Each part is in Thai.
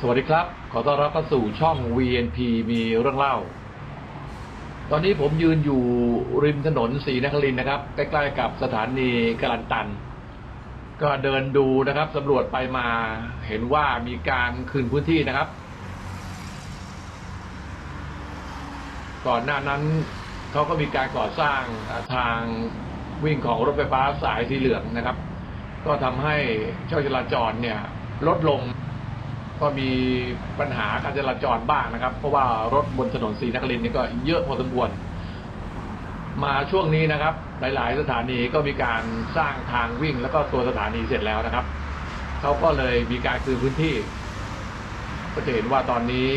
สวัสดีครับ ขอต้อนรับเข้าสู่ช่อง VNP มีเรื่องเล่า ตอนนี้ผมยืนอยู่ริมถนนศรีนครินนะครับ ใกล้ๆกับสถานีกลันตัน ก็เดินดูนะครับสำรวจไปมาเห็นว่ามีการคืนพื้นที่นะครับ ก่อนหน้านั้นเขาก็มีการก่อสร้างทางวิ่งของรถไฟฟ้าสายสีเหลืองนะครับ ก็ทำให้ช่องจราจรเนี่ยลดลง ก็มีปัญหาการจราจรบ้างนะครับ เพราะว่ารถบนถนนศรีนครินนี่ก็เยอะพอสมควร มาช่วงนี้นะครับ หลายๆ สถานีก็มีการสร้างทางวิ่งแล้วก็ตัวสถานีเสร็จแล้วนะครับเขาก็เลยมีการคืนพื้นที่ ก็จะเห็นว่าตอนนี้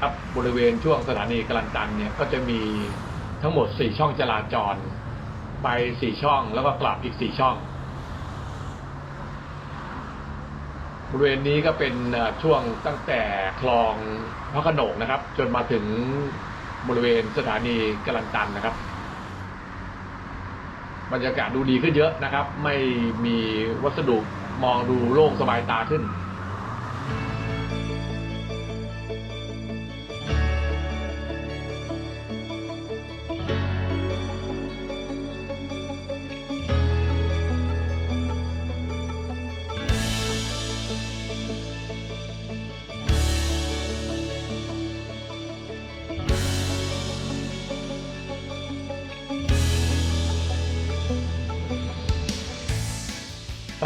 ครับบริเวณช่วงสถานีกลันตันเนี่ยก็จะมีทั้งหมด 4 ช่องจราจร ไป 4 ช่องแล้วก็กลับอีก 4 ช่อง บริเวณนี้ก็เป็นช่วงตั้งแต่คลองพระขนงนะครับ จนมาถึงบริเวณสถานีกลันตันนะครับ บรรยากาศดูดีขึ้นเยอะนะครับ ไม่มีวัสดุมองดูโล่งสบายตาขึ้น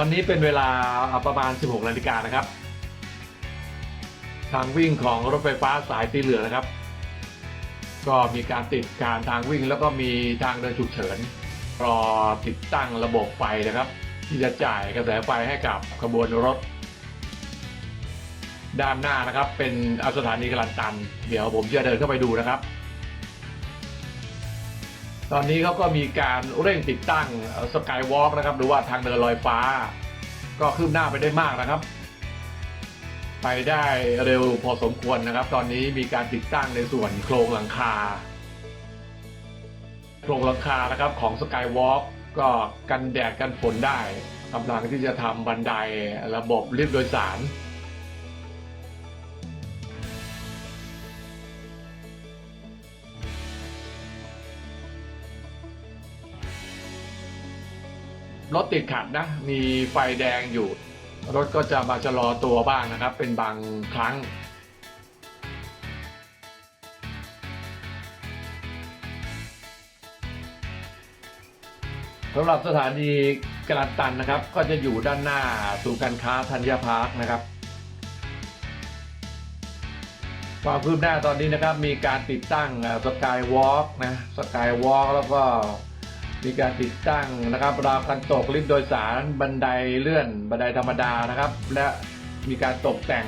อนนี้เป็นเวลาประมาณ 16 นาฬิกานะครับ ทางวิ่งของรถไฟฟ้าสายสีเหลืองนะครับ ก็มีการติดการทางวิ่งแล้วก็มีทางเดินฉุกเฉิน รอติดตั้งระบบไฟนะครับ ที่จะจ่ายกระแสไฟให้กับขบวนรถ ด้านหน้านะครับ เป็นอสถานีกลันตัน เดี๋ยวผมจะเดินเข้าไปดูนะครับ ตอนนี้เขาก็มีการเร่งติดตั้งสกายวอล์กนะครับ หรือว่าทางเดินลอยฟ้า ก็คืบหน้าไปได้มากนะครับ ไปได้เร็วพอสมควรนะครับ ตอนนี้มีการติดตั้งในส่วนโครงหลังคา โครงหลังคานะครับของสกายวอล์กก็กันแดดกันฝนได้กำลังที่จะทำบันไดระบบลิฟต์โดยสาร รถติดขัดนะ มีไฟแดงอยู่ รถก็จะมาชะลอตัวบ้างนะครับ เป็นบางครั้งสำหรับสถานีกระตันนะครับ ก็จะอยู่ด้านหน้าศูนย์การค้าธัญพาร์คนะครับความคืบหน้าตอนนี้นะครับ มีการติดตั้งสกายวอล์กนะสกายวอล์กแล้วก็ มีการติดตั้งนะครับราวกันตกลิฟต์โดยสารบันไดเลื่อนบันไดธรรมดานะครับ และมีการตกแต่ง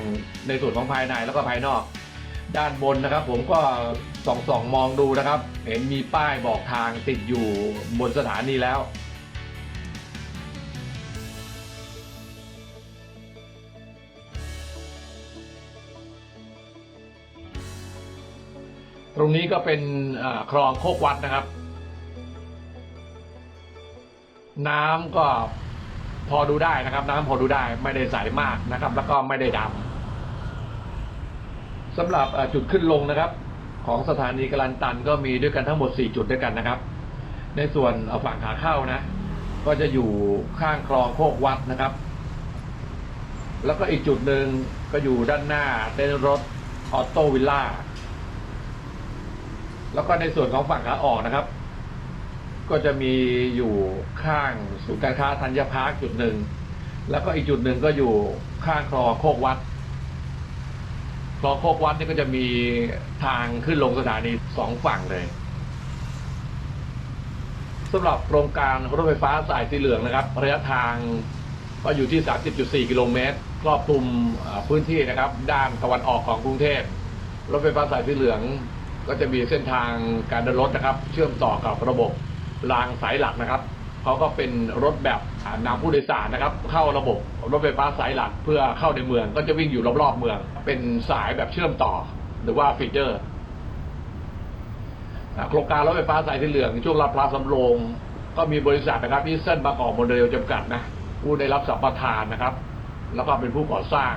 ในส่วนของภายในแล้วก็ภายนอก ด้านบนนะครับ ผมก็ส่องส่องมองดูนะครับ เห็นมีป้ายบอกทางติดอยู่บนสถานีแล้วตรงนี้ก็เป็นอคลองโคกวัดนะครับ น้ำก็พอดูได้นะครับ น้ำพอดูได้ไม่ได้ใสมากนะครับ แล้วก็ไม่ได้ดำสำหรับจุดขึ้นลงนะครับ ของสถานีกลันตันก็มีด้วยกันทั้งหมด 4 จุดด้วยกันนะครับ ในส่วนฝั่งขาเข้านะ ก็จะอยู่ข้างคลองโคกวัดนะครับ แล้วก็อีกจุดหนึ่งก็อยู่ด้านหน้าเต้นรถออโต้วิลล่าแล้วก็ในส่วนของฝั่งขาออกนะครับ ก็จะมีอยู่ข้างศูนย์การค้าธัญพาร์คจุดหนึ่ง แล้วก็อีกจุดหนึ่งก็อยู่ข้างคลองโคกวัดคลองโคกวัดนี่ก็จะมีทางขึ้นลงสถานีสองฝั่งเลยสำหรับโครงการรถไฟฟ้าสายสีเหลืองนะครับ ระยะทางก็อยู่ที่ 30.4 กิโลเมตรครอบคลุมพื้นที่นะครับ ด้านตะวันออกของกรุงเทพรถไฟฟ้าสายสีเหลือง ก็จะมีเส้นทางการเดินรถนะครับ เชื่อมต่อกับระบบ รางสายหลักนะครับเขาก็เป็นรถแบบนำผู้โดยสารนะครับ เข้าระบบรถไฟฟ้าสายหลักเพื่อเข้าในเมืองก็จะวิ่งอยู่รอบๆเมือง เป็นสายแบบเชื่อมต่อ หรือว่าฟีเจอร์โครงการรถไฟฟ้าสายสีเหลืองช่วงลาดพร้าวสำโรงก็มีบริษัทนะครับที่เส้นบางกอกโมเดลจำกัดนะผู้ได้รับสัมปทานนะครับ แล้วก็เป็นผู้ก่อสร้าง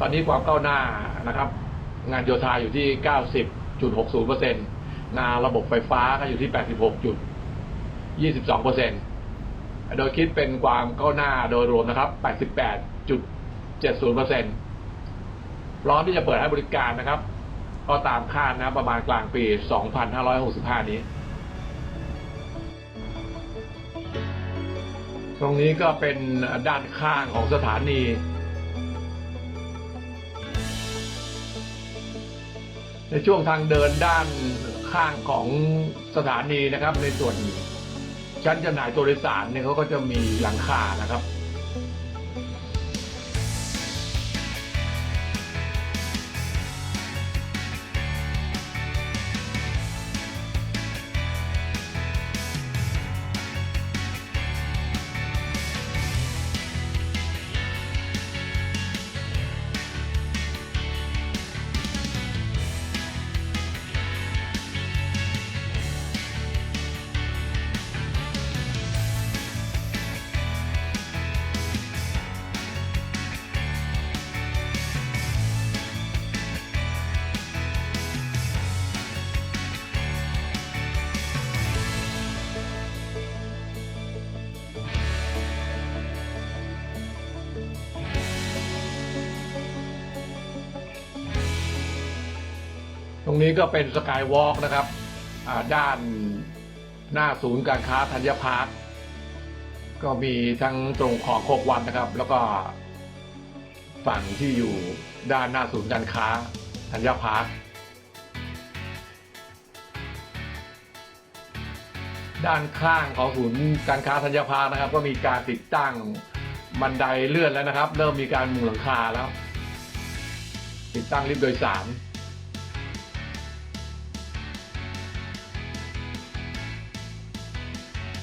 ตอนนี้ความก้าวหน้านะครับ งานโยธาอยู่ที่ 90.60%งานระบบไฟฟ้าก็อยู่ที่ 86.22%โดยคิดเป็นความก้าวหน้าโดยรวมนะครับ 88.70%พร้อมที่จะเปิดให้บริการนะครับ ก็ตามคาดนะประมาณกลางปี 2565 นี้ ตรงนี้ก็เป็นด้านข้างของสถานีในช่วงทางเดินด้านข้างของสถานีนะครับ ในส่วน ชั้นจำหน่ายตัวโดยสารเนี่ยเขาก็จะมีหลังคานะครับ รงนี้ก็เป็นสกายวอล์กนะครับด้านหน้าศูนย์การค้าธัญพาร์คก็มีทั้งตรงของโคกวันนะครับ แล้วก็ฝั่งที่อยู่ด้านหน้าศูนย์การค้าธัญพาร์คด้านข้างของศูนย์การค้าธัญพาร์คนะครับ ก็มีการติดตั้งบันไดเลื่อนแล้วนะครับ เริ่มมีการมุงหลังคาแล้ว ติดตั้งลิฟต์โดยสาร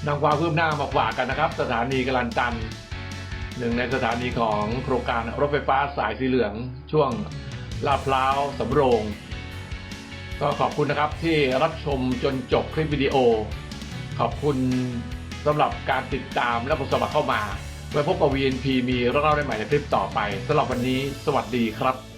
นำความคืบหน้ามาฝากกันนะครับ สถานีกลันตันหนึ่งในสถานีของโครงการรถไฟฟ้าสายสีเหลือง ช่วงลาดพร้าวสำโรง ก็ขอบคุณนะครับที่รับชมจนจบคลิปวิดีโอ ขอบคุณสำหรับการติดตามและกดสมัครเข้ามาไว้พบกับ VNP มีเรื่องเล่าได้ใหม่ในคลิปต่อไปสำหรับวันนี้ สวัสดีครับ